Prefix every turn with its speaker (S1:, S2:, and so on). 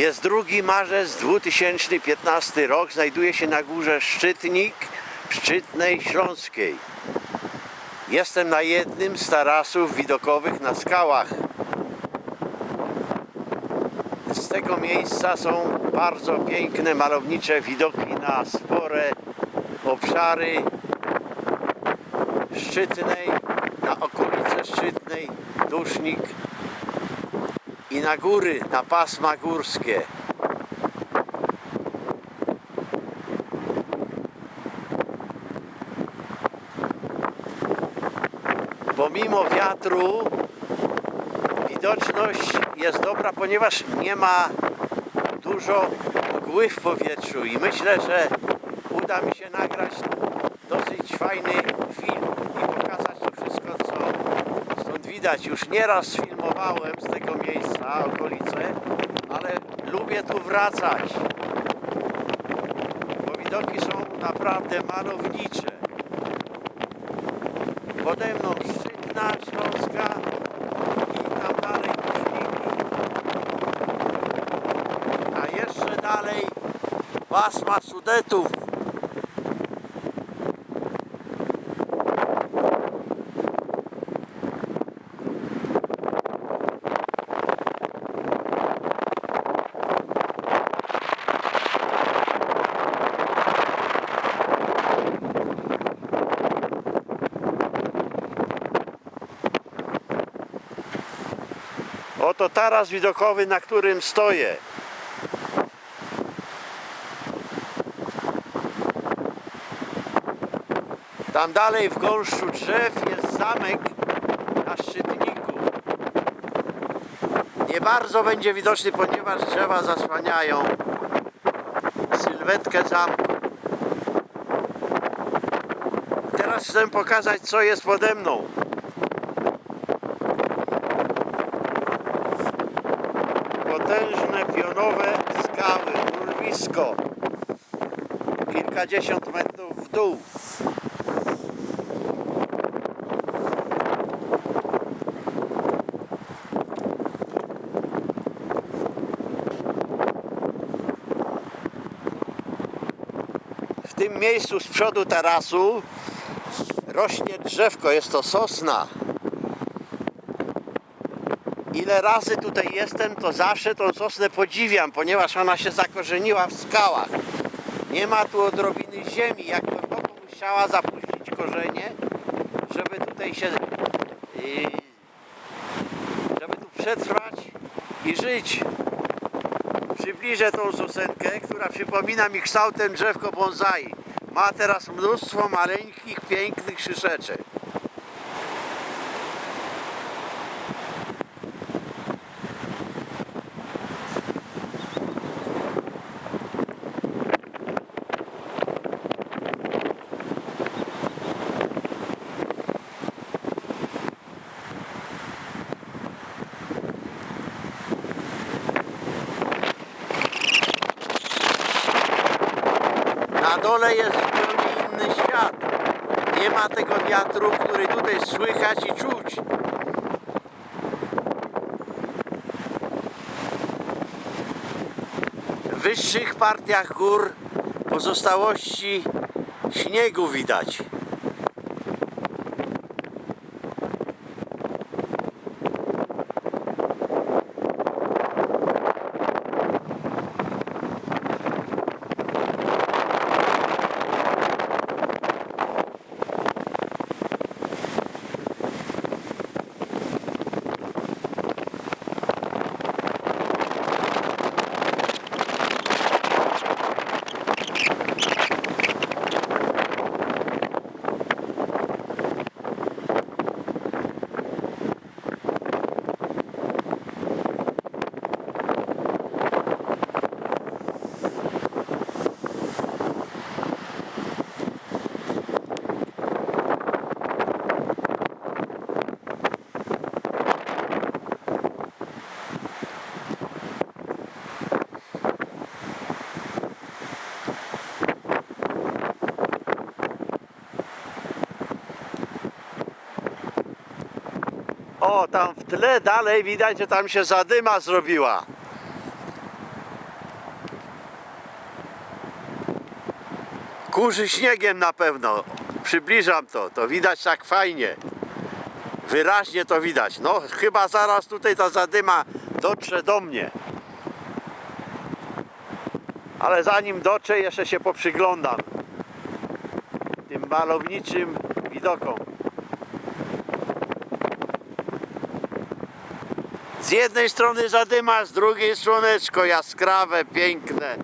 S1: Jest 2 marzec 2015 rok. Znajduje się na górze Szczytnik w Szczytnej Śląskiej. Jestem na jednym z tarasów widokowych na skałach. Z tego miejsca są bardzo piękne, malownicze widoki na spore obszary Szczytnej, na okolice Szczytnej, Dusznik i na góry, na pasma górskie. Pomimo wiatru widoczność jest dobra, ponieważ nie ma dużo mgły w powietrzu i myślę, że uda mi się nagrać dosyć fajny film i pokazać to wszystko, co stąd widać. Już nieraz filmowałem z tego miejsca okolice, ale lubię tu wracać, bo widoki są naprawdę malownicze. Pode mną Szczytna Śląska i tam dalej Kuśniki. A jeszcze dalej pasma Sudetów. Oto taras widokowy, na którym stoję. Tam dalej w gąszczu drzew jest zamek na szczytniku. Nie bardzo będzie widoczny, ponieważ drzewa zasłaniają sylwetkę zamku. Teraz chcę pokazać, co jest pode mną. Potężne pionowe skały, urwisko, kilkadziesiąt metrów w dół. W tym miejscu z przodu tarasu rośnie drzewko, jest to sosna. Ile razy tutaj jestem, to zawsze tą sosnę podziwiam, ponieważ ona się zakorzeniła w skałach. Nie ma tu odrobiny ziemi, jak głęboko musiała zapuścić korzenie, żeby tutaj się, yy, żeby tu przetrwać i żyć. Przybliżę tą sosenkę, która przypomina mi kształtem drzewko bonsai. Ma teraz mnóstwo maleńkich, pięknych szyszeczek. Na dole jest zupełnie inny świat. Nie ma tego wiatru, który tutaj słychać i czuć. W wyższych partiach gór pozostałości śniegu widać. Tam w tle dalej widać, że tam się zadyma zrobiła. Kurzy śniegiem na pewno. Przybliżam to, to widać tak fajnie. Wyraźnie to widać. No, chyba zaraz tutaj ta zadyma dotrze do mnie. Ale zanim dotrze, jeszcze się poprzyglądam tym malowniczym widokom. Z jednej strony zadyma, z drugiej słoneczko jaskrawe, piękne.